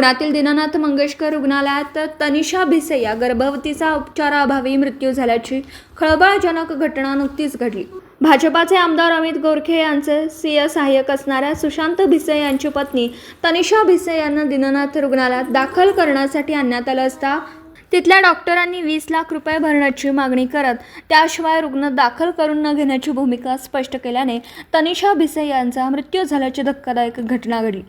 पुण्यातील दीनानाथ मंगेशकर रुग्णालयात तनिषा भिसे या गर्भवतीचा उपचाराअभावी मृत्यू झाल्याची खळबळजनक घटना नुकतीच घडली. भाजपाचे आमदार अमित गोरखे यांचे सीए सहाय्यक असणाऱ्या सुशांत भिसे यांची पत्नी तनिषा भिसे यांना दीनानाथ रुग्णालयात दाखल करण्यासाठी आणण्यात आलं असता तिथल्या डॉक्टरांनी वीस लाख रुपये भरण्याची मागणी करत त्याशिवाय रुग्ण दाखल करून न घेण्याची भूमिका स्पष्ट केल्याने तनिषा भिसे यांचा मृत्यू झाल्याची धक्कादायक घटना घडली.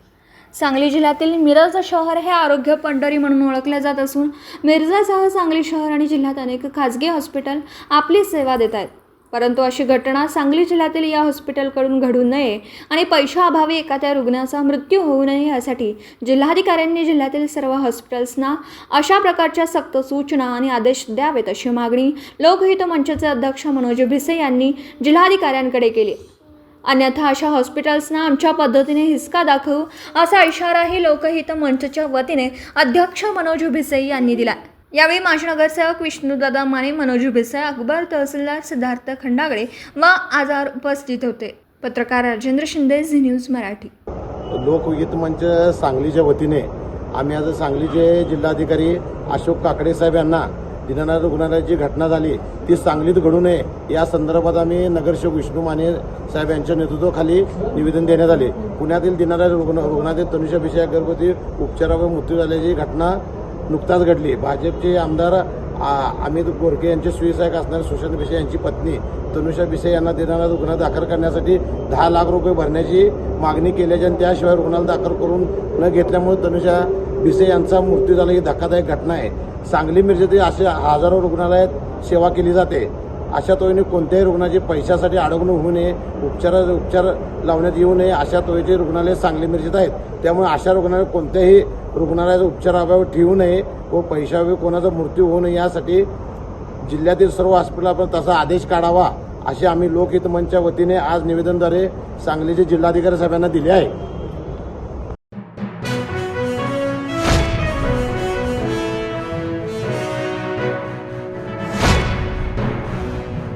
सांगली जिल्ह्यातील मिरज शहर हे आरोग्य पंढरी म्हणून ओळखले जात असून मिरजासह सांगली शहर आणि जिल्ह्यात अनेक खाजगी हॉस्पिटल आपली सेवा देत आहेत. परंतु अशी घटना सांगली जिल्ह्यातील या हॉस्पिटलकडून घडू नये आणि पैशाअभावी एखाद्या रुग्णाचा मृत्यू होऊ नये यासाठी जिल्हाधिकाऱ्यांनी जिल्ह्यातील सर्व हॉस्पिटल्सना अशा प्रकारच्या सक्त सूचना आणि आदेश द्यावेत अशी मागणी लोकहित मंचचे अध्यक्ष मनोज भिसे यांनी जिल्हाधिकाऱ्यांकडे केली. अन्यथा अशा हॉस्पिटल्सना आमच्या पद्धतीने हिसका दाखवू असा इशाराही लोकहित मंचच्या वतीने अध्यक्ष मनोज भिसे यांनी दिला यावेळी माजी नगरसेवक विष्णूदादा माने मनोज भिसे अकबर तहसीलदार सिद्धार्थ खंडागळे व आजार उपस्थित होते. पत्रकार राजेंद्र शिंदे झी न्यूज मराठी. लोकहित मंच सांगलीच्या वतीने आम्ही आज सांगलीचे जिल्हाधिकारी अशोक काकडे साहेब यांना दीनानाथ रुग्णालयाची घटना झाली ती सांगलीत घडू नये. या संदर्भात आम्ही नगरसेवक विष्णू माने साहेब यांच्या नेतृत्वाखाली निवेदन देण्यात आले. पुण्यातील दीनानाथ रुग्ण रुग्णालयात तनुषा भिषया गर्भवती उपचारावर मृत्यू झाल्याची घटना नुकताच घडली. भाजपचे आमदार आ- अमित गोरखे यांचे सुविसहायक असणारे सुशांत भिसे यांची पत्नी तनुषा भिसे यांना देणारा रुग्णालयात दाखल करण्यासाठी दहा लाख रुपये भरण्याची मागणी केल्याच्या आणि त्याशिवाय रुग्णाला दाखल करून न घेतल्यामुळे तनुषा भिसे यांचा मृत्यू झाला ही धक्कादायक घटना आहे. सांगली मिरजेतील असे हजारो रुग्णालयात सेवा केली जाते. अशा तोहीने कोणत्याही रुग्णाची पैशासाठी अडवणूक होऊ नये उपचार उपचार लावण्यात येऊ नये अशा तोयीचे रुग्णालय सांगली मिरजेत आहेत. त्यामुळे अशा रुग्णालय कोणत्याही रुग्णालयाचा उपचाराभावी ठेवू नये व पैशाअभावी कोणाचा मृत्यू होऊ नये यासाठी जिल्ह्यातील सर्व हॉस्पिटल आपण तसा आदेश काढावा असे आम्ही लोकहित मंचच्या वतीने आज निवेदनद्वारे सांगलीचे जिल्हाधिकारी साहेबांना दिले आहे.